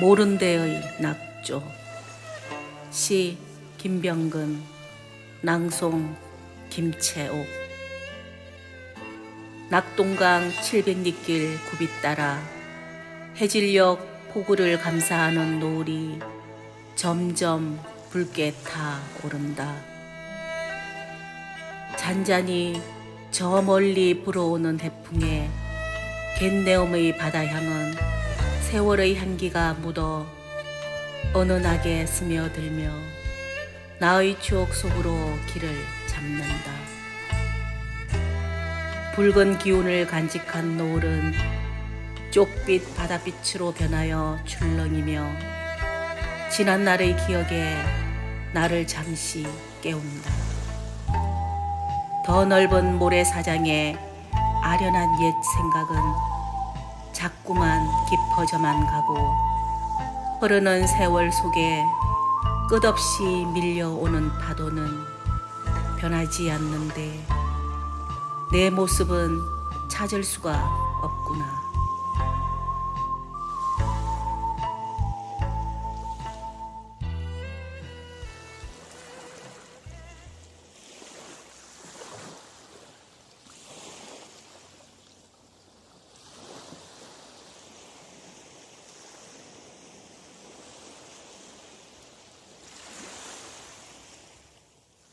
모른데의 낙조 시 김병근 낭송 김채옥 낙동강 700리길 굽이 따라 해질녘 포구를 감사하는 노을이 점점 붉게 타 오른다. 잔잔히 저 멀리 불어오는 해풍에 갯내음의 바다향은 세월의 향기가 묻어 은은하게 스며들며 나의 추억 속으로 길을 잡는다. 붉은 기운을 간직한 노을은 쪽빛 바다빛으로 변하여 출렁이며 지난 날의 기억에 나를 잠시 깨운다. 더 넓은 모래사장에 아련한 옛 생각은 자꾸만 깊어져만 가고 흐르는 세월 속에 끝없이 밀려오는 파도는 변하지 않는데 내 모습은 찾을 수가 없구나.